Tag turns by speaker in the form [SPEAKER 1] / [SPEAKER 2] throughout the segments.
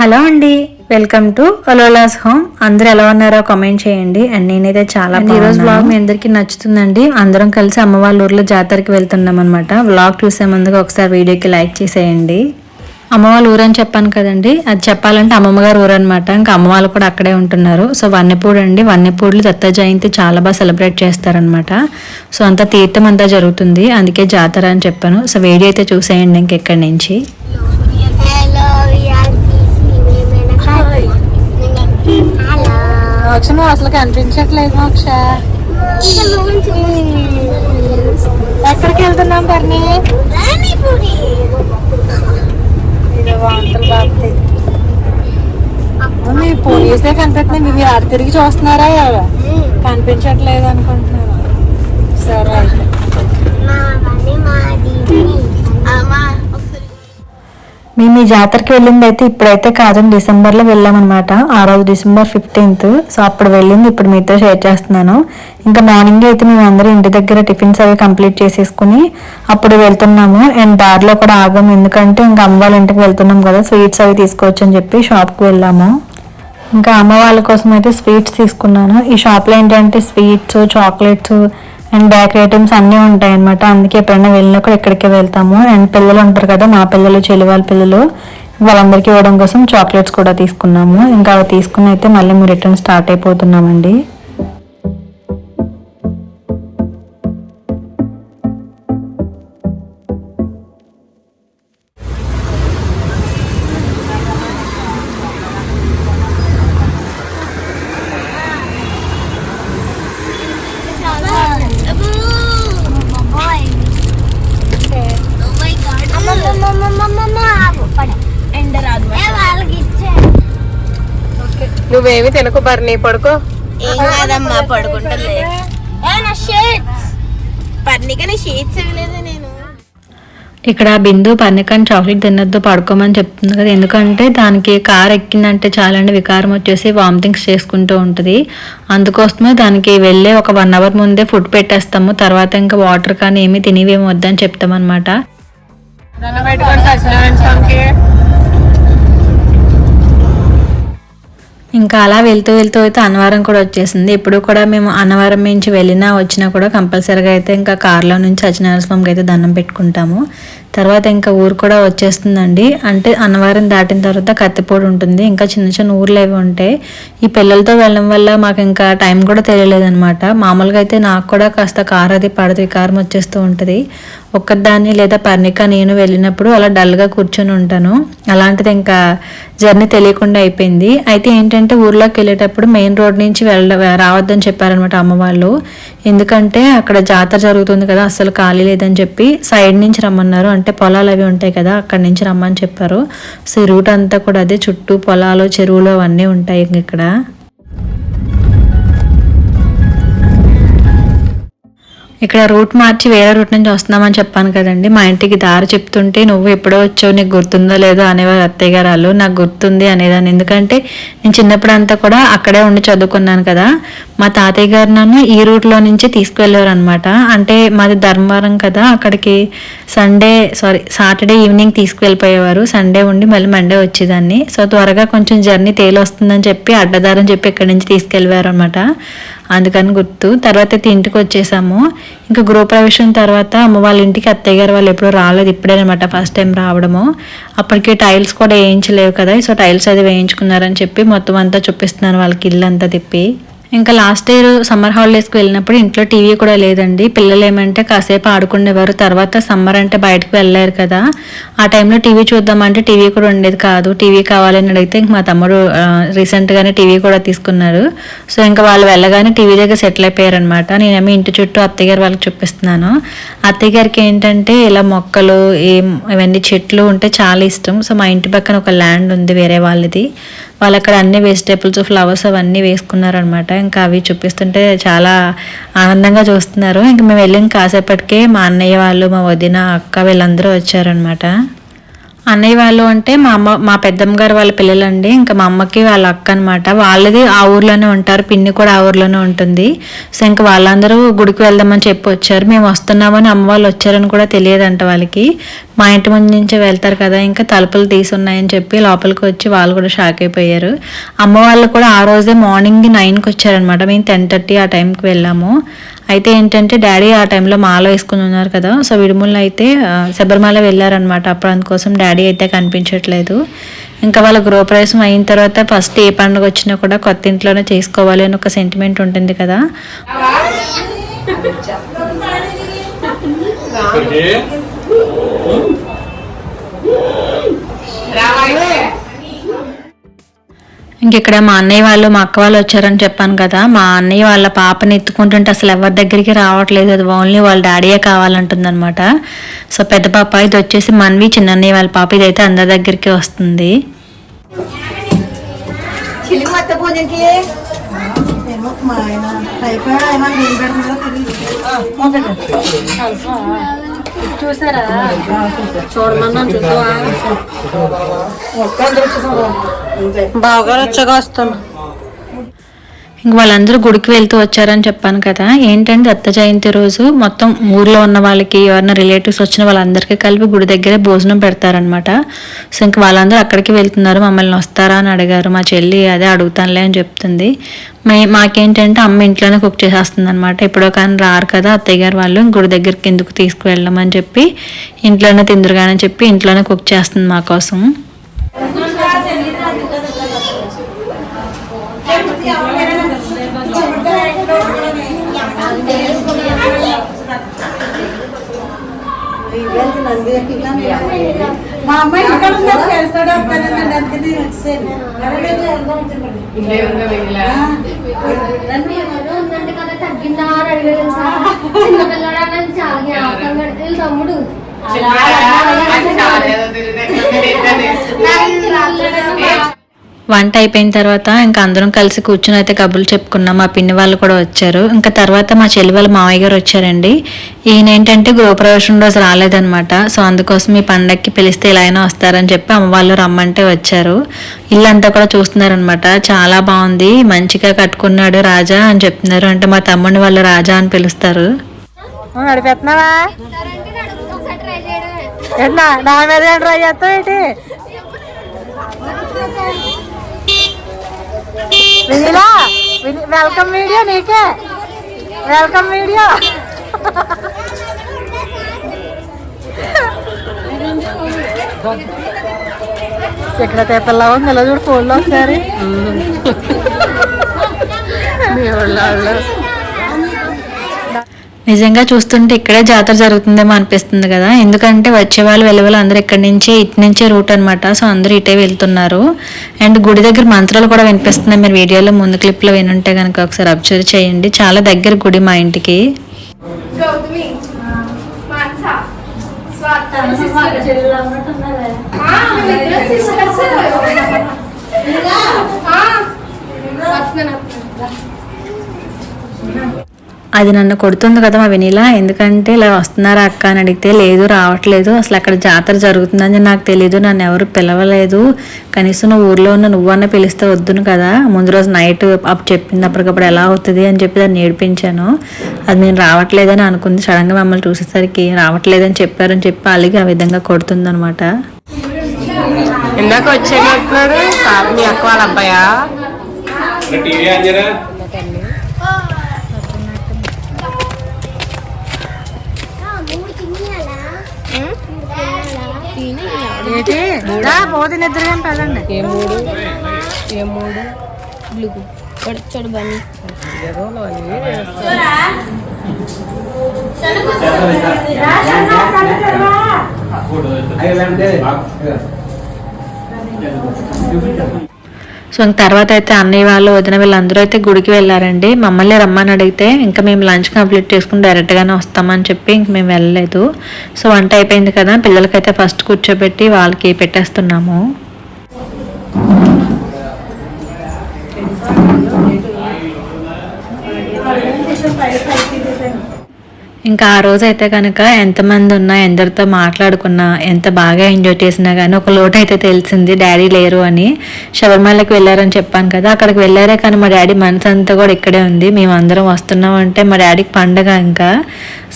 [SPEAKER 1] Hello అండి welcome to అలోలాస్ home. అందరూ ఎలా ఉన్నారో కామెంట్ చేయండి. అండ్ నేనైతే చాలా ఈ రోజు బ్లాగ్ మీ అందరికీ నచ్చుతుందండి. అందరం కలిసి అమ్మ వాళ్ళ ఊర్లో జాతరకి వెళ్తున్నాం అనమాట వ్లాగ్ చూసే ముందుగా ఒకసారి వీడియోకి లైక్ చేసేయండి. అమ్మ వాళ్ళ ఊరు అని చెప్పాను కదండి. అది చెప్పాలంటే అమ్మమ్మ గారు ఊరు అనమాట ఇంకా అమ్మ వాళ్ళు కూడా అక్కడే ఉంటున్నారు. సో వన్నెపూడి అండి. వన్నెపూడిలో దత్త జయంతి చాలా బాగా సెలబ్రేట్ చేస్తారనమాట సో అంతా తీర్థం అంతా జరుగుతుంది. అందుకే జాతర అని చెప్పాను. సో వీడియో అయితే చూసేయండి ఇంకెక్కడి నుంచి. మోక్ష నువ్వు అసలు కనిపించట్లేదు మోక్ష ఎక్కడికి వెళ్తున్నాం పర్ని
[SPEAKER 2] రాణిపూరి.
[SPEAKER 1] మీ పోలీసే కనిపెట్టినాయి మీరు ఆడ తిరిగి చూస్తున్నారా? కనిపించట్లేదు అనుకుంటున్నాను. సరే అయితే. మేము ఈ జాతరకి వెళ్ళింది అయితే ఇప్పుడైతే కాదండి డిసెంబర్లో వెళ్ళామన్నమాట. ఆ రోజు డిసెంబర్ ఫిఫ్టీన్త్. సో అప్పుడు వెళ్ళింది ఇప్పుడు మీతో షేర్ చేస్తున్నాను. ఇంకా మార్నింగ్ అయితే మేము అందరూ ఇంటి దగ్గర టిఫిన్స్ అవి కంప్లీట్ చేసేసుకుని అప్పుడు వెళ్తున్నాము. అండ్ దారిలో కూడా ఆగం ఎందుకంటే ఇంకా అమ్మ వాళ్ళ ఇంటికి వెళ్తున్నాం కదా స్వీట్స్ అవి తీసుకోవచ్చు అని చెప్పి షాప్కి వెళ్ళాము. ఇంకా అమ్మ వాళ్ళ కోసం అయితే స్వీట్స్ తీసుకున్నాను. ఈ షాప్లో ఏంటంటే sweets chocolates and bakery items అన్నీ ఉంటాయి అనమాట అందుకే ఎప్పుడైనా వెళ్ళినప్పుడు ఇక్కడికే వెళ్తాము. అండ్ పిల్లలు ఉంటారు కదా మా పిల్లలు చెల్లి వాళ్ళ పిల్లలు వాళ్ళందరికీ ఇవ్వడం కోసం చాక్లెట్స్ కూడా తీసుకున్నాము. ఇంకా అవి తీసుకుని అయితే మళ్ళీ మేము రిటర్న్ స్టార్ట్ అయిపోతున్నామండి.
[SPEAKER 3] తినకు బర్నీ పడుకో.
[SPEAKER 4] ఏం కాదమ్మా పడుకుంటుంది
[SPEAKER 2] ఏ నా షేడ్స్
[SPEAKER 4] పర్ణికని షీట్స్ ఇవ్వలేదు నేను.
[SPEAKER 1] ఇక్కడ బిందు పన్నికని చాక్లెట్ తినొద్దు పడుకోమని చెప్తుంది కదా. ఎందుకంటే దానికి కార్ ఎక్కిందంటే చాలండి. వికారం వచ్చేసి వామిటింగ్స్ చేసుకుంటూ ఉంటుంది. అందుకోసమే దానికి వెళ్ళే ఒక వన్ అవర్ ముందే ఫుడ్ పెట్టేస్తాము. తర్వాత ఇంకా వాటర్ కానీ ఏమీ తినేవేమి వద్దని చెప్తామన్నమాట ఇంకా అలా వెళ్తూ వెళ్తూ అయితే అన్నవరం కూడా వచ్చేసింది. ఇప్పుడు కూడా మేము అన్నవరం నుంచి వెళ్ళినా వచ్చినా కూడా కంపల్సరీగా అయితే ఇంకా కార్లో నుంచి అచ్చినరస్వామికి అయితే దండం పెట్టుకుంటాము. తర్వాత ఇంకా ఊరు కూడా వచ్చేస్తుందండి. అంటే అన్నవరం దాటిన తర్వాత కత్తిపూడి ఉంటుంది. ఇంకా చిన్న చిన్న ఊర్లు అవి ఉంటాయి. ఈ పిల్లలతో వెళ్ళడం వల్ల మాకు ఇంకా టైం కూడా తెలియలేదన్నమాట. మామూలుగా అయితే నాకు కూడా కాస్త కారు అది పడదు. కారం వచ్చేస్తూ ఉంటుంది. ఒక్కదాన్ని లేదా పర్ణిక నేను వెళ్ళినప్పుడు అలా డల్గా కూర్చొని ఉంటాను. అలాంటిది ఇంకా జర్నీ తెలియకుండా అయిపోయింది. అయితే ఏంటంటే ఊర్లోకి వెళ్ళేటప్పుడు మెయిన్ రోడ్ నుంచి వెళ్ళ రావద్దని చెప్పారనమాట అమ్మవాళ్ళు. ఎందుకంటే అక్కడ జాతర జరుగుతుంది కదా అసలు ఖాళీ లేదని చెప్పి సైడ్ నుంచి రమ్మన్నారు. అంటే పొలాలు అవి ఉంటాయి కదా అక్కడ నుంచి రమ్మని చెప్పారు. సో ఈ రూట్ అంతా కూడా అదే చుట్టూ పొలాలు చెరువులు అవన్నీ ఉంటాయి ఇక్కడ. ఇక్కడ రూట్ మార్చి వేరే రూట్ నుంచి వస్తున్నామని చెప్పాను కదండి. మా ఇంటికి దారి చెప్తుంటే నువ్వు ఎప్పుడో వచ్చావు నీకు గుర్తుందో లేదో అనేవారు అత్తయ్య గారు. వాళ్ళు నాకు గుర్తుంది అనేదాన్ని. ఎందుకంటే నేను చిన్నప్పుడు అంతా కూడా అక్కడే ఉండి చదువుకున్నాను కదా. మా తాతయ్య గారు నన్ను ఈ రూట్లో నుంచి తీసుకువెళ్ళారు అనమాట అంటే మాది ధర్మవరం కదా. అక్కడికి సండే సారీ సాటర్డే ఈవినింగ్ తీసుకువెళ్ళిపోయేవారు. సండే ఉండి మళ్ళీ మండే వచ్చేదాన్ని. సో త్వరగా కొంచెం జర్నీ తేలి వస్తుందని చెప్పి అడ్డదారని చెప్పి ఇక్కడి నుంచి తీసుకెళ్ళేవారు అనమాట అందుకని గుర్తు. తర్వాత అయితే ఇంటికి వచ్చేసాము. ఇంకా గృహప్రవేశం తర్వాత అమ్మ వాళ్ళ ఇంటికి అత్తయ్య గారు వాళ్ళు ఎప్పుడూ రాలేదు. ఇప్పుడే అనమాట ఫస్ట్ టైం రావడము. అప్పటికే టైల్స్ కూడా వేయించలేవు కదా. సో టైల్స్ అది వేయించుకున్నారని చెప్పి మొత్తం అంతా చూపిస్తున్నాను వాళ్ళకి ఇల్లు అంతా తిప్పి. ఇంకా లాస్ట్ ఇయర్ సమ్మర్ హాలిడేస్కి వెళ్ళినప్పుడు ఇంట్లో టీవీ కూడా లేదండి. పిల్లలు ఏమంటే కాసేపు ఆడుకునేవారు. తర్వాత సమ్మర్ అంటే బయటకు వెళ్ళారు కదా. ఆ టైంలో టీవీ చూద్దామంటే టీవీ కూడా ఉండేది కాదు. టీవీ కావాలని అడిగితే ఇంక మా తమ్ముడు రీసెంట్గానే టీవీ కూడా తీసుకున్నారు. సో ఇంకా వాళ్ళు వెళ్ళగానే టీవీ దగ్గర సెటిల్ అయిపోయారనమాట నేనేమో ఇంటి చుట్టూ అత్తయ్య గారు వాళ్ళకి చూపిస్తున్నాను. అత్తయ్య గారికి ఏంటంటే ఇలా మొక్కలు ఏం ఇవన్నీ చెట్లు ఉంటే చాలా ఇష్టం. సో మా ఇంటి పక్కన ఒక ల్యాండ్ ఉంది వేరే వాళ్ళది. వాళ్ళు అక్కడ అన్ని వెజిటేబుల్స్ ఫ్లవర్స్ అవన్నీ వేసుకున్నారనమాట ఇంకా అవి చూపిస్తుంటే చాలా ఆనందంగా చూస్తున్నారు. ఇంకా మేము వెళ్ళిన కాసేపటికే మా అన్నయ్య వాళ్ళు మా వదిన అక్క వీళ్ళందరూ వచ్చారనమాట అన్నయ్య వాళ్ళు అంటే మా అమ్మ మా పెద్దమ్మ గారు వాళ్ళ పిల్లలండి. ఇంకా మా అమ్మకి వాళ్ళ అక్క అనమాట వాళ్ళది ఆ ఊర్లోనే ఉంటారు. పిన్ని కూడా ఆ ఊర్లోనే ఉంటుంది. సో ఇంకా వాళ్ళందరూ గుడికి వెళ్దామని చెప్పి వచ్చారు. మేము వస్తున్నామని అమ్మ వాళ్ళు వచ్చారని కూడా తెలియదంట వాళ్ళకి. మా ఇంటి ముందు నుంచి వెళ్తారు కదా ఇంకా తలుపులు తీసి ఉన్నాయని చెప్పి లోపలికి వచ్చి వాళ్ళు కూడా షాక్ అయిపోయారు. అమ్మ వాళ్ళు కూడా ఆ రోజే మార్నింగ్ నైన్కి వచ్చారనమాట మేము టెన్ థర్టీ ఆ టైంకి వెళ్ళాము. అయితే ఏంటంటే డాడీ ఆ టైంలో మాల వేసుకుని ఉన్నారు కదా సో విడుములు అయితే ఆ, శబరిమల వెళ్ళారనమాట అప్పుడు అందుకోసం డాడీ అయితే కనిపించట్లేదు. ఇంకా వాళ్ళ గృహప్రవేశం అయిన తర్వాత ఫస్ట్ ఏ పండుగ వచ్చినా కూడా కొత్త ఇంట్లోనే చేసుకోవాలి అని ఒక సెంటిమెంట్ ఉంటుంది కదా. ఇంక ఇక్కడ మా అన్నయ్య వాళ్ళు మా అక్క వాళ్ళు వచ్చారని చెప్పాను కదా. మా అన్నయ్య వాళ్ళ పాపని ఎత్తుకుంటుంటే అసలు ఎవరి దగ్గరికి రావట్లేదు. అది ఓన్లీ వాళ్ళ డాడీయే కావాలంటుందనమాట సో పెద్ద పాప ఇది వచ్చేసి మనవి చిన్న అన్నయ్య వాళ్ళ పాప ఇదైతే అందరి దగ్గరికి వస్తుంది.
[SPEAKER 5] మా ఆయన
[SPEAKER 3] చూసారా? చూడమన్నాను చూసావా బాగా రచ్చగా వస్తున్నా
[SPEAKER 1] ఇంక వాళ్ళందరూ గుడికి వెళ్తూ వచ్చారని చెప్పాను కదా. ఏంటంటే దత్త జయంతి రోజు? మొత్తం ఊర్లో ఉన్న వాళ్ళకి ఎవరైనా రిలేటివ్స్ వచ్చిన వాళ్ళందరికీ కలిపి గుడి దగ్గరే భోజనం పెడతారనమాట సో ఇంక వాళ్ళందరూ అక్కడికి వెళ్తున్నారు మమ్మల్ని వస్తారా అని అడిగారు. మా చెల్లి అదే అడుగుతానులే అని చెప్తుంది. మే మాకేంటంటే అమ్మ ఇంట్లోనే కుక్ చేసేస్తుంది అనమాట ఎప్పుడో కానీ రారు కదా అత్తయ్య గారు వాళ్ళు గుడి దగ్గరికి ఎందుకు తీసుకువెళ్ళమని చెప్పి ఇంట్లోనే తిందురుగానే చెప్పి ఇంట్లోనే కుక్ చేస్తుంది మా కోసం.
[SPEAKER 5] మా అమ్మాయి ఇక్కడ ఉన్నారు తెలుస్తాడు వస్తానండి అందుకని వచ్చేసాను
[SPEAKER 2] ఉందంటే కదా తగ్గిందా అని అడిగాడు సార్ చిన్న పిల్లడానని చాలా జ్ఞాపకం పెడితే తమ్ముడు
[SPEAKER 1] వంట అయిపోయిన తర్వాత ఇంకా అందరం కలిసి కూర్చుని అయితే కబుర్లు చెప్పుకున్నాం. మా పిన్ని వాళ్ళు కూడా వచ్చారు. ఇంకా తర్వాత మా చెల్లి వాళ్ళ మావయ్య గారు వచ్చారండి. ఈయన ఏంటంటే గృహప్రవేశం రోజు రాలేదనమాట సో అందుకోసం ఈ పండక్కి పిలిస్తే ఇలా అయినా వస్తారని చెప్పి అమ్మ వాళ్ళు రమ్మంటే వచ్చారు. ఇల్లంతా కూడా చూస్తున్నారనమాట చాలా బాగుంది. మంచిగా కట్టుకున్నాడు రాజా అని చెప్తున్నారు. అంటే మా తమ్ముడిని వాళ్ళు రాజా అని పిలుస్తారు.
[SPEAKER 2] ట్రై చేయడమే
[SPEAKER 3] ఏంటా నా మీద ఏం ట్రై చేస్తావు ఏంటి వినిలా? వెల్కమ్ వీడియో నీకే. వెల్కమ్ వీడియో ఎక్కడ తేపల్లా ఉంది ఇలా చూడు ఫోన్లో ఒకసారి. మీ వాళ్ళు.
[SPEAKER 1] నిజంగా చూస్తుంటే ఇక్కడే జాతర జరుగుతుందేమో అనిపిస్తుంది కదా. ఎందుకంటే వచ్చే వాళ్ళు వెళ్ళే వాళ్ళు అందరూ ఇక్కడి నుంచే ఇటు నుంచే రూట్ అనమాట సో అందరూ ఇటే వెళ్తున్నారు. అండ్ గుడి దగ్గర మంత్రాలు కూడా వినిపిస్తున్నాయి. మీరు వీడియోలో ముందు క్లిప్లో వినుంటే కనుక ఒకసారి అబ్జర్వ్ చేయండి. చాలా దగ్గర గుడి మా ఇంటికి. అది నన్ను కొడుతుంది కదా మా వెనీలా. ఎందుకంటే ఇలా వస్తున్నారా అక్క అని అడిగితే లేదు రావట్లేదు. అసలు అక్కడ జాతర జరుగుతుందని నాకు తెలియదు నన్ను ఎవరు పిలవలేదు. కనీసం నువ్వు ఊర్లో ఉన్న నువ్వన్నా పిలిస్తే వద్దును కదా. ముందు రోజు నైట్ అప్పుడు చెప్పింది అప్పటికప్పుడు ఎలా అవుతుంది? అని చెప్పి దాన్ని నేర్పించాను అది నేను రావట్లేదని అనుకుంది. సడన్గా మమ్మల్ని చూసేసరికి రావట్లేదని చెప్పారని చెప్పి అలాగే ఆ విధంగా కొడుతుంది అనమాట
[SPEAKER 3] ఇందాక వచ్చేటట్టున్నాడు మీ అక్క వాళ్ళ అబ్బాయా
[SPEAKER 6] టీవీ ఆన్ చేయరా
[SPEAKER 2] మూడు తినేయాలా
[SPEAKER 3] ఏంటి? పోతే నిద్ర కానీ పదండి ఏ మూడు? ఏ మూడు?
[SPEAKER 2] కొడుతాడు బన్నీ.
[SPEAKER 1] సో ఇంక తర్వాత అయితే అన్నయ్య వాళ్ళు వదిన వీళ్ళందరూ అయితే గుడికి వెళ్ళారండి. మమ్మల్ని రమ్మని అడిగితే ఇంకా మేము లంచ్ కంప్లీట్ చేసుకుని డైరెక్ట్గానే వస్తామని చెప్పి ఇంక మేము వెళ్ళలేదు. సో వంట అయిపోయింది కదా పిల్లలకైతే ఫస్ట్ కూర్చోబెట్టి వాళ్ళకి పెట్టేస్తున్నాము. ఇంకా ఆ రోజు అయితే కనుక ఎంతమంది ఉన్నా ఎందరితో మాట్లాడుకున్నా ఎంత బాగా ఎంజాయ్ చేసినా కానీ ఒక లోటు అయితే తెలిసింది డాడీ లేరు అని. శబరిమలకి వెళ్ళారని చెప్పాను కదా అక్కడికి వెళ్ళారే కానీ మా డాడీ మనసు అంతా కూడా ఇక్కడే ఉంది. మేమందరం వస్తున్నాం అంటే మా డాడీకి పండగ ఇంకా.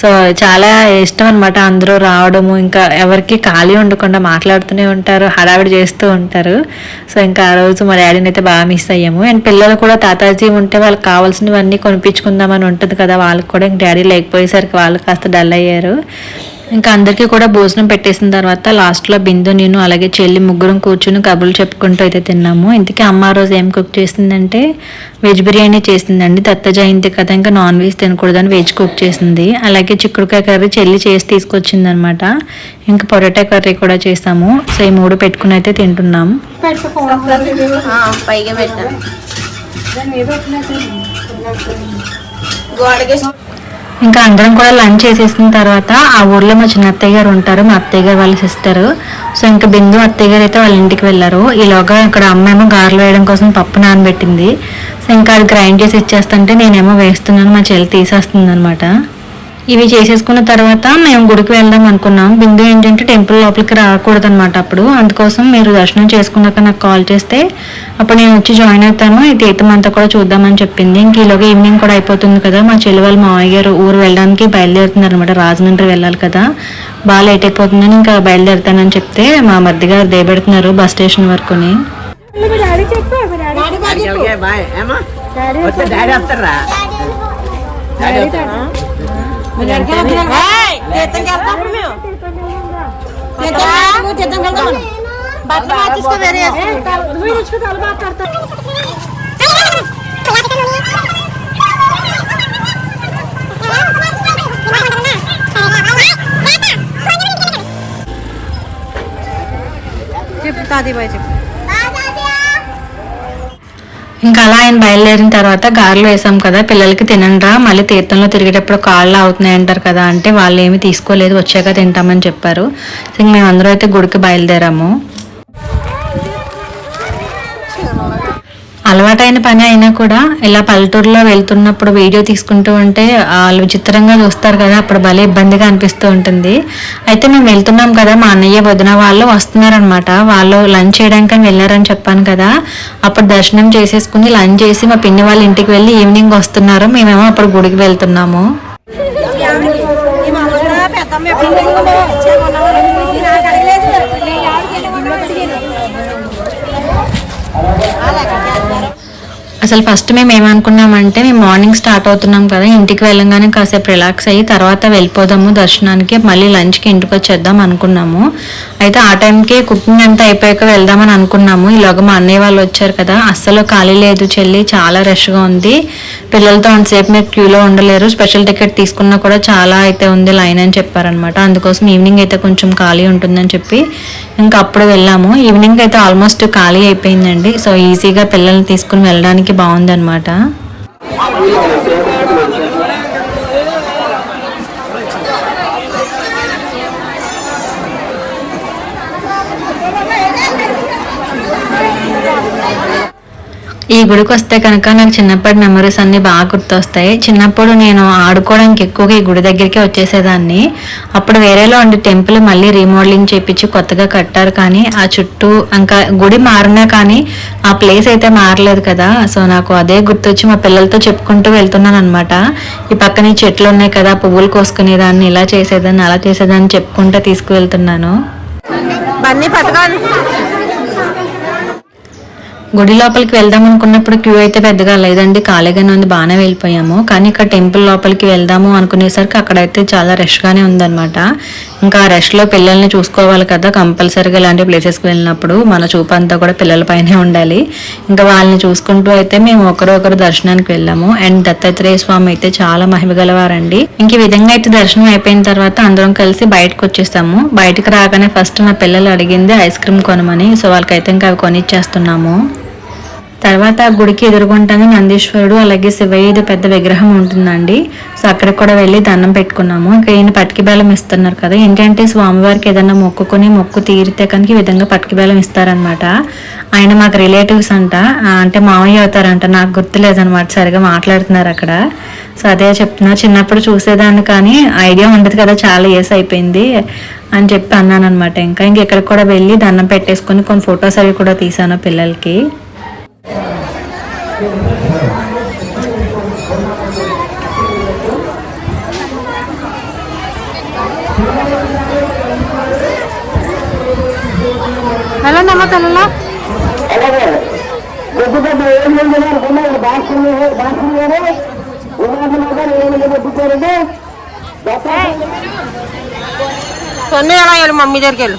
[SPEAKER 1] సో చాలా ఇష్టం అనమాట అందరూ రావడము. ఇంకా ఎవరికి ఖాళీ ఉండకుండా మాట్లాడుతూనే ఉంటారు హడావిడి చేస్తూ ఉంటారు. సో ఇంకా ఆ రోజు మా డాడీని అయితే బాగా మిస్ అయ్యాము. అండ్ పిల్లలు కూడా తాతాజీ ఉంటే వాళ్ళకి కావాల్సినవన్నీ కొనిపించుకుందామని ఉంటుంది కదా వాళ్ళకి కూడా. ఇంక డాడీ లేకపోయేసరికి వాళ్ళు కాస్త డల్ అయ్యారు. ఇంకా అందరికీ కూడా భోజనం పెట్టేసిన తర్వాత లాస్ట్లో బిందు నేను అలాగే చెల్లి ముగ్గురం కూర్చుని కబుర్లు చెప్పుకుంటూ అయితే తిన్నాము. ఇంతకీ అమ్మ రోజు ఏం కుక్ చేసిందంటే వెజ్ బిర్యానీ చేసిందండి. దత్త జయంతి కదా ఇంకా నాన్ వెజ్ తినకూడదని వెజ్ కుక్ చేసింది. అలాగే చిక్కుడుకాయ కర్రీ చెల్లి చేసి తీసుకొచ్చింది అనమాట ఇంకా పొటాటో కర్రీ కూడా చేసాము. సో ఈ మూడు పెట్టుకుని అయితే తింటున్నాం.
[SPEAKER 4] పైగా గోడకి
[SPEAKER 1] ఇంకా అందరం కూడా లంచ్ చేసేసిన తర్వాత ఆ ఊర్లో మా చిన్న అత్తయ్య గారు ఉంటారు మా అత్తయ్య గారు వాళ్ళ సిస్టర్ సో ఇంకా బిందు అత్తయ్య గారు అయితే వాళ్ళ ఇంటికి వెళ్ళారు. ఈలోగా ఇక్కడ అమ్మేమో గారెలు వేయడం కోసం పప్పు నానబెట్టింది. సో ఇంకా అది గ్రైండ్ చేసి ఇచ్చేస్తుంటే నేనేమో వేస్తున్నాను మా చెల్లి తీసేస్తుంది అనమాట ఇవి చేసేసుకున్న తర్వాత మేము గుడికి వెళ్దాం అనుకున్నాం. బిందు ఏంటంటే టెంపుల్ లోపలికి రాకూడదు అనమాట అప్పుడు. అందుకోసం మీరు దర్శనం చేసుకున్నాక నాకు కాల్ చేస్తే అప్పుడు నేను వచ్చి జాయిన్ అవుతాను. ఈ తీర్థం అంతా కూడా చూద్దామని చెప్పింది. ఇంక ఈలోగా ఈవినింగ్ కూడా అయిపోతుంది కదా. మా చెల్లి వాళ్ళ మావయ్య గారు ఊరు వెళ్ళడానికి బయలుదేరుతున్నారు అనమాట రాజమండ్రి వెళ్ళాలి కదా. బాగా లేట్ అయిపోతుందని ఇంకా బయలుదేరుతానని చెప్తే మా మధ్య గారు దేబెడుతున్నారు బస్ స్టేషన్ వరకుని.
[SPEAKER 3] బట్టలు మార్చేసుకో వేరే చెప్పు తాది బాయ్ చెప్పు
[SPEAKER 1] ఇంకా అలా ఆయన బయలుదేరిన తర్వాత గారెలు వేసాం కదా పిల్లలకి తినండ్రా మళ్ళీ తీర్థంలో తిరిగేటప్పుడు కాళ్ళు అవుతున్నాయి అంటారు కదా అంటే వాళ్ళు ఏమి తీసుకోలేదు వచ్చాక తింటామని చెప్పారు. సో ఇంక మేము అందరూ అయితే గుడికి బయలుదేరాము. అలవాటైన పని అయినా కూడా ఇలా పల్లెటూరులో వెళ్తున్నప్పుడు వీడియో తీసుకుంటూ ఉంటే వాళ్ళు విచిత్రంగా చూస్తారు కదా అప్పుడు భలే ఇబ్బందిగా అనిపిస్తూ ఉంటుంది. అయితే మేము వెళ్తున్నాం కదా మా అన్నయ్య వదిన వాళ్ళు వస్తున్నారనమాట వాళ్ళు లంచ్ చేయడానికి వెళ్ళారని చెప్పాను కదా. అప్పుడు దర్శనం చేసేసుకుని లంచ్ చేసి మా పిన్ని వాళ్ళ ఇంటికి వెళ్ళి ఈవినింగ్ వస్తున్నారు. మేమేమో అప్పుడు గుడికి వెళ్తున్నాము. అసలు ఫస్ట్ మేము ఏమనుకున్నామంటే మేము మార్నింగ్ స్టార్ట్ అవుతున్నాం కదా ఇంటికి వెళ్ళంగానే కాసేపు రిలాక్స్ అయ్యి తర్వాత వెళ్ళిపోదాము దర్శనానికి మళ్ళీ లంచ్కి ఇంటికి వచ్చేద్దాం అనుకున్నాము. అయితే ఆ టైంకి కుకింగ్ అంతా అయిపోయాక వెళ్దామని అనుకున్నాము. ఈలోగా మా అన్నయ్య వాళ్ళు వచ్చారు కదా అస్సలు ఖాళీ లేదు చెల్లి చాలా రష్గా ఉంది. పిల్లలతో అంతసేపు మీరు క్యూలో ఉండలేరు స్పెషల్ టికెట్ తీసుకున్నా కూడా చాలా అయితే ఉంది లైన్ అని చెప్పారనమాట అందుకోసం ఈవినింగ్ అయితే కొంచెం ఖాళీ ఉంటుందని చెప్పి ఇంకా అప్పుడు వెళ్ళాము. ఈవినింగ్ అయితే ఆల్మోస్ట్ ఖాళీ అయిపోయిందండి. సో ఈజీగా పిల్లల్ని తీసుకుని వెళ్ళడానికి బాగుందన్నమాట. ఈ గుడికి వస్తే కనుక నాకు చిన్నప్పటి మెమరీస్ అన్ని బాగా గుర్తొస్తాయి. చిన్నప్పుడు నేను ఆడుకోవడానికి ఎక్కువగా ఈ గుడి దగ్గరికి వచ్చేసేదాన్ని. అప్పుడు వేరేలో ఉండే టెంపుల్ మళ్ళీ రీమోడలింగ్ చేయించి కొత్తగా కట్టారు కానీ ఆ చుట్టూ ఇంకా గుడి మారినా కానీ ఆ ప్లేస్ అయితే మారలేదు కదా. సో నాకు అదే గుర్తొచ్చి మా పిల్లలతో చెప్పుకుంటూ వెళ్తున్నాను అనమాట ఈ పక్కన చెట్లు ఉన్నాయి కదా పువ్వులు కోసుకునేదాన్ని ఇలా చేసేదాన్ని అలా చేసేదాన్ని చెప్పుకుంటూ తీసుకువెళ్తున్నాను.
[SPEAKER 3] బన్నీ పథకాలు
[SPEAKER 1] గుడి లోపలికి వెళ్దాం అనుకున్నప్పుడు క్యూ అయితే పెద్దగా లేదండి. ఖాళీగానే ఉంది బాగానే వెళ్ళిపోయాము. కానీ ఇక్కడ టెంపుల్ లోపలికి వెళ్దాము అనుకునేసరికి అక్కడైతే చాలా రష్గానే ఉందన్నమాట. ఇంకా ఆ రష్లో పిల్లల్ని చూసుకోవాలి కదా కంపల్సరీగా ఇలాంటి ప్లేసెస్కి వెళ్ళినప్పుడు మన చూపు అంతా కూడా పిల్లలపైనే ఉండాలి. ఇంకా వాళ్ళని చూసుకుంటూ అయితే మేము ఒకరు ఒకరు దర్శనానికి వెళ్ళాము. అండ్ దత్తాత్రేయ స్వామి అయితే చాలా మహిమ గలవారండి. ఇంక ఈ విధంగా అయితే దర్శనం అయిపోయిన తర్వాత అందరం కలిసి బయటకు వచ్చేసాము. బయటకు రాగానే ఫస్ట్ మా పిల్లలు అడిగింది ఐస్ క్రీమ్ కొనమని. సో వాళ్ళకైతే ఇంకా అవి కొనిచ్చేస్తున్నాము. తర్వాత ఆ గుడికి ఎదుర్కొంటాను నందీశ్వరుడు అలాగే శివయ్యది పెద్ద విగ్రహం ఉంటుందండి. సో అక్కడికి కూడా వెళ్ళి దండం పెట్టుకున్నాము. ఇంకా ఈయన పట్టికి బెల్లం ఇస్తున్నారు కదా. ఏంటంటే స్వామివారికి ఏదైనా మొక్కుకొని మొక్కు తీరితే కనుక ఈ విధంగా పటికి బెల్లం ఇస్తారనమాట ఆయన మాకు రిలేటివ్స్ అంట. అంటే మామయ్య అవుతారంట. నాకు గుర్తులేదన్నమాట. సరిగా మాట్లాడుతున్నారు అక్కడ. సో అదే చెప్తున్నా చిన్నప్పుడు చూసేదాన్ని కానీ ఐడియా ఉండదు కదా చాలా ఇయర్స్ అయిపోయింది అని చెప్పి అన్నాను అనమాట ఇంకా ఇంక ఇక్కడికి కూడా వెళ్ళి దండం పెట్టేసుకొని కొన్ని ఫొటోస్ అవి కూడా తీసాను పిల్లలకి.
[SPEAKER 3] వెళ్ళండి అమ్మ పిల్లలు సొన్ను ఎలా వెళ్ళు మమ్మీ దగ్గరికి వెళ్ళు.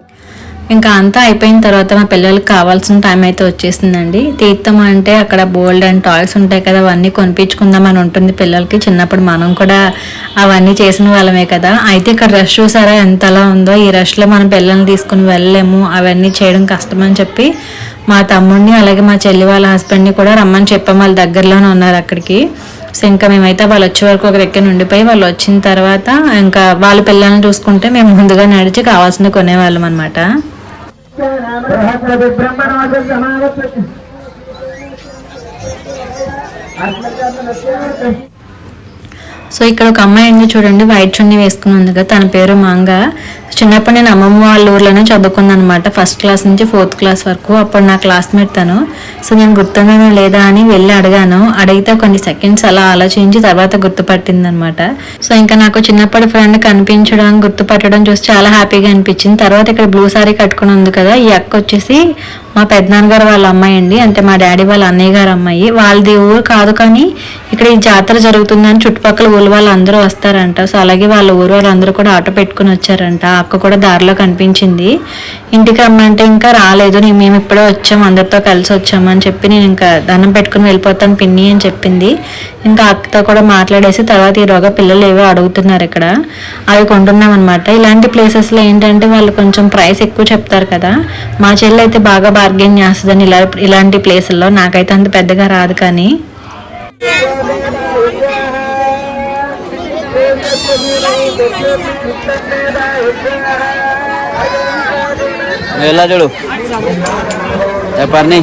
[SPEAKER 1] ఇంకా అంతా అయిపోయిన తర్వాత మా పిల్లలకి కావాల్సిన టైం అయితే వచ్చేసిందండి. తీర్థం అంటే అక్కడ బోల్డ్ అండ్ టాయ్స్ ఉంటాయి కదా అవన్నీ కొనిపించుకుందామని ఉంటుంది పిల్లలకి. చిన్నప్పుడు మనం కూడా అవన్నీ చేసిన వాళ్ళమే కదా. అయితే ఇక్కడ రష్ చూసారా ఎంతలా ఉందో? ఈ రష్లో మన పిల్లల్ని తీసుకుని వెళ్ళలేము. అవన్నీ చేయడం కష్టమని చెప్పి మా తమ్ముడిని అలాగే మా చెల్లి వాళ్ళ హస్బెండ్ని కూడా రమ్మని చెప్పాం. వాళ్ళ దగ్గరలోనే ఉన్నారు అక్కడికి. సో ఇంకా మేమైతే వాళ్ళు వచ్చే వరకు ఒక దగ్గర ఉండిపోయి వాళ్ళు వచ్చిన తర్వాత ఇంకా వాళ్ళ పిల్లల్ని చూసుకుంటే మేము ముందుగా నడిచి కావాల్సింది కొనేవాళ్ళం అనమాట సో ఇక్కడ ఒక అమ్మాయి ఉంది చూడండి వైట్ చున్నీ వేసుకుని ఉంది కదా తన పేరు మాంగ. చిన్నప్పుడు నేను అమ్మమ్మ వాళ్ళ ఊర్లోనే చదువుకుందనమాట ఫస్ట్ క్లాస్ నుంచి ఫోర్త్ క్లాస్ వరకు. అప్పుడు నా క్లాస్మేట్ తను. సో నేను గుర్తున్నానా లేదా అని వెళ్ళి అడిగాను. అడిగితే కొన్ని సెకండ్స్ అలా ఆలోచించి తర్వాత గుర్తుపట్టింది అనమాట సో ఇంకా నాకు చిన్నప్పటి ఫ్రెండ్ కనిపించడం గుర్తుపట్టడం చూసి చాలా హ్యాపీగా అనిపించింది. తర్వాత ఇక్కడ బ్లూ సారీ కట్టుకుని ఉంది కదా ఈ అక్క వచ్చేసి మా పెద్దనాన్నగారు వాళ్ళ అమ్మాయి అండి. అంటే మా డాడీ వాళ్ళ అన్నయ్య గారు అమ్మాయి. వాళ్ళది ఊరు కాదు కానీ ఇక్కడ ఈ జాతర జరుగుతుందని చుట్టుపక్కల ఊరు వాళ్ళు అందరూ వస్తారంట. సో అలాగే వాళ్ళ ఊరు వాళ్ళందరూ కూడా ఆటో పెట్టుకుని వచ్చారంట. ఆ అక్క కూడా దారిలో కనిపించింది. ఇంటికి రమ్మంటే ఇంకా రాలేదు. నేను మేము ఇప్పుడే వచ్చాం. అందరితో కలిసి వచ్చామని చెప్పి నేను ఇంకా దండం పెట్టుకుని వెళ్ళిపోతాను పిన్ని అని చెప్పింది. ఇంకా అక్కతో కూడా మాట్లాడేసి తర్వాత ఈరోగా పిల్లలు ఏవో అడుగుతున్నారు ఇక్కడ. అవి కొంటున్నాం అనమాట ఇలాంటి ప్లేసెస్లో ఏంటంటే వాళ్ళు కొంచెం ప్రైస్ ఎక్కువ చెప్తారు కదా. మా చెల్లి అయితే బాగా బార్గెన్ చేస్తుందని ఇలా ఇలాంటి ప్లేసుల్లో నాకైతే అంత పెద్దగా రాదు కానీ.
[SPEAKER 7] ఎలా చూడు చెప్పండి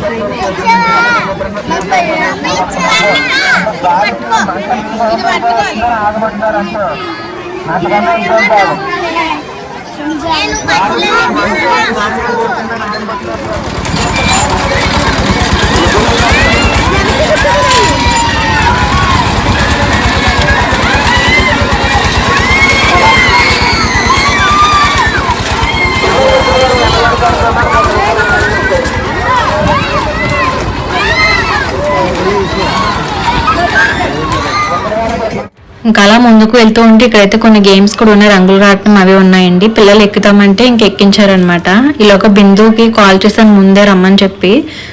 [SPEAKER 1] ఇంకా అలా ముందుకు వెళ్తూ ఉంటే ఇక్కడైతే కొన్ని గేమ్స్ కూడా ఉన్నాయి. రంగులు రాటం అవి ఉన్నాయండి. పిల్లలు ఎక్కుతామంటే ఇంక ఎక్కించారనమాట ఇలా ఒక బిందుకి కాల్ చేస్తాను ముందే రమ్మని చెప్పి.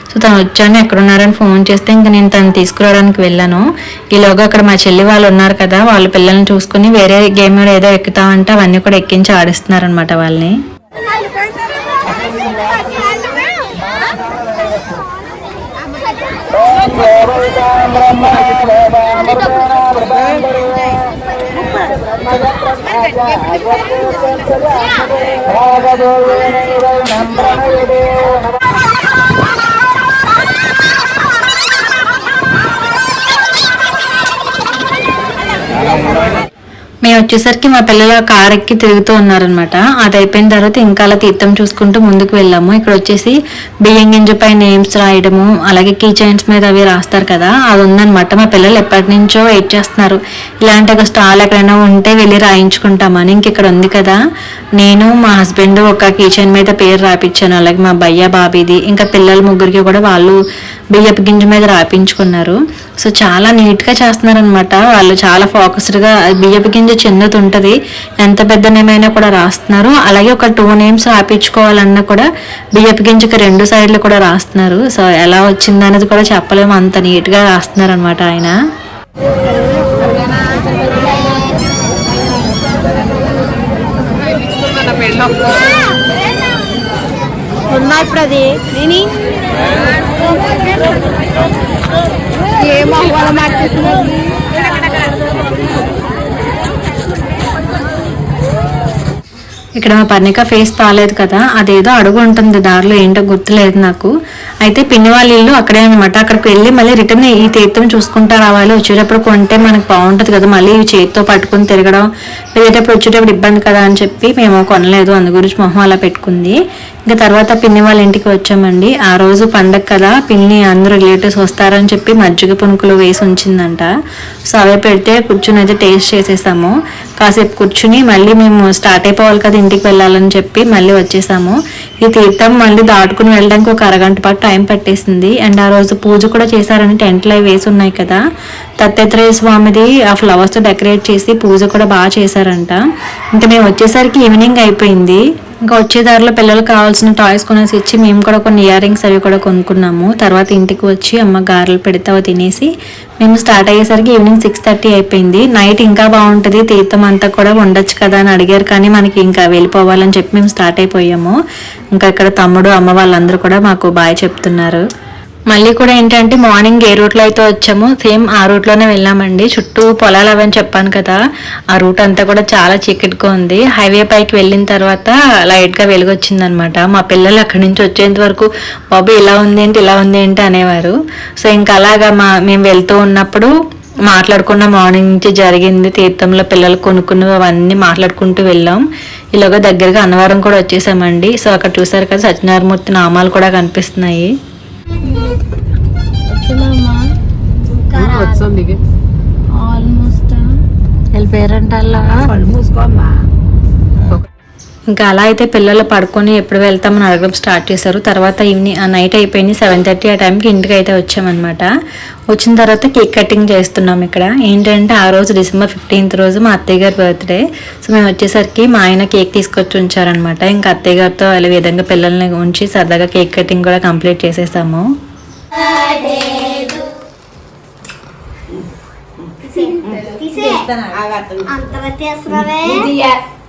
[SPEAKER 1] సో తను వచ్చాను ఎక్కడున్నారని ఫోన్ చేస్తే ఇంక నేను తను తీసుకురావడానికి వెళ్ళాను. ఈలోగా అక్కడ మా చెల్లి వాళ్ళు ఉన్నారు కదా వాళ్ళ పిల్లల్ని చూసుకుని వేరే గేమ్ ఏదో ఎక్కుతామంటే అవన్నీ కూడా ఎక్కించి ఆడిస్తున్నారనమాట వాళ్ళని. நம்பிடே మేము వచ్చేసరికి మా పిల్లలు ఆ కార్ ఎక్కి తిరుగుతూ ఉన్నారనమాట అది అయిపోయిన తర్వాత ఇంకా అలా తీర్థం చూసుకుంటూ ముందుకు వెళ్ళాము. ఇక్కడ వచ్చేసి బియ్యం గింజ పై నేమ్స్ రాయడము అలాగే కీ చైన్స్ మీద అవి రాస్తారు కదా అది ఉందనమాట మా పిల్లలు ఎప్పటి నుంచో వెయిట్ చేస్తున్నారు. ఇలాంటి ఒక స్టాల్ ఎక్కడైనా ఉంటే వెళ్ళి రాయించుకుంటామని ఇంక ఇక్కడ ఉంది కదా. నేను మా హస్బెండ్ ఒక కీ చైన్ మీద పేరు రాపించాను అలాగే మా భయ్య బాబీది ఇంకా పిల్లల ముగ్గురికి కూడా వాళ్ళు బియ్యపు గింజ మీద రాపించుకున్నారు. సో చాలా నీట్గా చేస్తున్నారనమాట వాళ్ళు చాలా ఫోకస్డ్గా బియ్యపు గింజ చిన్నది ఉంటుంది ఎంత పెద్ద నేమైనా కూడా రాస్తున్నారు. అలాగే ఒక టూ నేమ్స్ రాపించుకోవాలన్నా కూడా బియ్యపు గింజకి రెండు సైడ్లు కూడా రాస్తున్నారు. సో ఎలా వచ్చింది అనేది కూడా చెప్పలేము. అంత నీట్గా రాస్తున్నారు అనమాట ఆయన.
[SPEAKER 3] ఉందా ఇప్పుడు అది నేను? ఏమో వాళ్ళ మార్చేసింది
[SPEAKER 1] ఇక్కడ మా పర్ణిక ఫేస్ బాగాలేదు కదా అదేదో అడుగు ఉంటుంది దారిలో ఏంటో గుర్తులేదు నాకు. అయితే పిన్ని వాళ్ళ ఇల్లు అక్కడే అనమాట అక్కడికి వెళ్ళి మళ్ళీ రిటర్న్ ఈ తీర్థం చూసుకుంటా రావాలి. వచ్చేటప్పుడు కొంటే మనకు బాగుంటుంది కదా మళ్ళీ ఈ చేతితో పట్టుకుని తిరగడం. వెళ్ళేటప్పుడు వచ్చేటప్పుడు ఇబ్బంది కదా అని చెప్పి మేము కొనలేదు. అందు గురించి మొహం అలా పెట్టుకుంది. ఇంకా తర్వాత పిన్ని వాళ్ళ ఇంటికి వచ్చామండి. ఆ రోజు పండగ కదా పిన్ని అందరూ రిలేటివ్స్ వస్తారని చెప్పి మజ్జిగ పునుకులు వేసి ఉంచిందంట. సో అవే పెడితే కూర్చుని అయితే టేస్ట్ చేసేసాము. కాసేపు కూర్చుని మళ్ళీ మేము స్టార్ట్ అయిపోవాలి కదా ఇంటికి వెళ్ళాలని చెప్పి మళ్ళీ వచ్చేసాము. ఈ తీర్థం మళ్ళీ దాటుకుని వెళ్ళడానికి ఒక అరగంట పాటు టైం పట్టేసింది. అండ్ ఆ రోజు పూజ కూడా చేశారని టెంట్లు అవి వేసి ఉన్నాయి కదా. దత్తాత్రేయ స్వామిది ఆ ఫ్లవర్స్తో డెకరేట్ చేసి పూజ కూడా బాగా చేశారంట. ఇంకా మేము వచ్చేసరికి ఈవినింగ్ అయిపోయింది. ఇంకా వచ్చే దారిలో పిల్లలకు కావాల్సిన టాయ్స్ కొనేసి ఇచ్చి మేము కూడా కొన్ని ఇయర్ రింగ్స్ అవి కూడా కొనుక్కున్నాము. తర్వాత ఇంటికి వచ్చి అమ్మ గారెలు పెడితే తినేసి మేము స్టార్ట్ అయ్యేసరికి ఈవినింగ్ సిక్స్ థర్టీ అయిపోయింది. నైట్ ఇంకా బాగుంటుంది తీర్థం అంతా కూడా ఉండొచ్చు కదా అని అడిగారు కానీ మనకి ఇంకా వెళ్ళిపోవాలని చెప్పి మేము స్టార్ట్ అయిపోయాము. ఇంకా ఇక్కడ తమ్ముడు అమ్మ వాళ్ళందరూ కూడా మాకు బాయ్ చెప్తున్నారు. మళ్ళీ కూడా ఏంటంటే మార్నింగ్ ఏ రూట్లో అయితే వచ్చామో సేమ్ ఆ రూట్లోనే వెళ్ళామండి. చుట్టూ పొలాలు అవని చెప్పాను కదా ఆ రూట్ అంతా కూడా చాలా చీకటిగా ఉంది. హైవే పైకి వెళ్ళిన తర్వాత లైట్గా వెలుగొచ్చిందనమాట. మా పిల్లలు అక్కడి నుంచి వచ్చేంత వరకు బాబు ఇలా ఉంది ఏంటి ఇలా ఉంది ఏంటి అనేవారు. సో ఇంకా అలాగా మా మేము వెళ్తూ ఉన్నప్పుడు మాట్లాడుకున్న మార్నింగ్ నుంచి జరిగింది తీర్థంలో పిల్లలు కొనుక్కున్నవి అవన్నీ మాట్లాడుకుంటూ వెళ్ళాం. ఇలాగ దగ్గరగా అన్నవరం కూడా వచ్చేసామండి. సో అక్కడ చూసారు కదా సత్యనారాయణమూర్తి నామాలు కూడా కనిపిస్తున్నాయి.
[SPEAKER 3] వెళ్ళిపోయారంట అలా
[SPEAKER 1] ఇంకా అలా అయితే పిల్లలు పడుకొని ఎప్పుడు వెళ్తామని అడగడం స్టార్ట్ చేశారు. తర్వాత ఈవినింగ్ ఆ నైట్ అయిపోయింది. సెవెన్ థర్టీ ఆ టైంకి ఇంటికి అయితే వచ్చామన్నమాట. వచ్చిన తర్వాత కేక్ కటింగ్ చేస్తున్నాం ఇక్కడ. ఏంటంటే ఆ రోజు డిసెంబర్ ఫిఫ్టీన్త్ రోజు మా అత్తయ్య గారి బర్త్డే. సో మేము వచ్చేసరికి మా ఆయన కేక్ తీసుకొచ్చి ఉంచారనమాట ఇంకా అత్తయ్య గారితో అలా విధంగా పిల్లల్ని ఉంచి సరదాగా కేక్ కటింగ్ కూడా కంప్లీట్ చేసేసాము.
[SPEAKER 2] అంత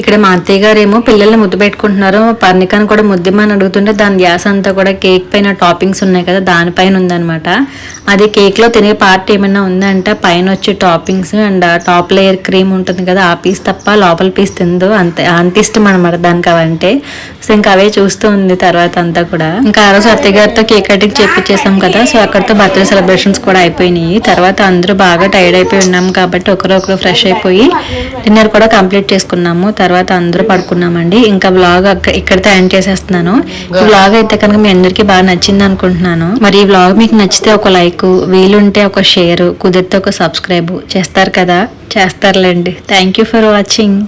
[SPEAKER 1] ఇక్కడ మా అత్తయ్య గారేమో పిల్లల్ని ముద్దు పెట్టుకుంటున్నారు. పర్ణికను కూడా ముద్దుమని అడుగుతుంటే దాని గ్యాస్ అంతా కూడా కేక్ పైన టాపింగ్స్ ఉన్నాయి కదా దానిపైన ఉందన్నమాట. అది కేక్లో తినే పార్ట్ ఏమైనా ఉందంటే? పైన వచ్చే toppings and top layer cream ఉంటుంది కదా ఆ పీస్ తప్ప లోపల పీస్ తిందో అంతే. అంత ఇష్టం అనమాట దానికి అవంటే. సో ఇంకా అవే చూస్తూ ఉంది తర్వాత అంతా కూడా. ఇంకా ఆ రోజు అత్తయ్య గారితో కేక్ కటింగ్ చేపించేసాం కదా సో అక్కడితో బర్త్డే సెలబ్రేషన్స్ కూడా అయిపోయినాయి. తర్వాత అందరూ బాగా టైర్డ్ అయిపోయి ఉన్నాం కాబట్టి ఒకరు ఒకరు ఫ్రెష్ అయిపోయి డిన్నర్ కూడా కంప్లీట్ చేసుకున్నాము. తర్వాత అందరూ పడుకున్నామండి. ఇంకా బ్లాగ్ ఇక్కడితో ఎండ్ చేసేస్తున్నాను. ఈ బ్లాగ్ అయితే కనుక మీ అందరికీ బాగా నచ్చింది అనుకుంటున్నాను. మరి ఈ బ్లాగ్ మీకు నచ్చితే ఒక లైక్ వీలుంటే ఒక షేర్ కుదిరితే ఒక సబ్స్క్రైబ్ చేస్తారు కదా? చేస్తారులేండి. Thank you for watching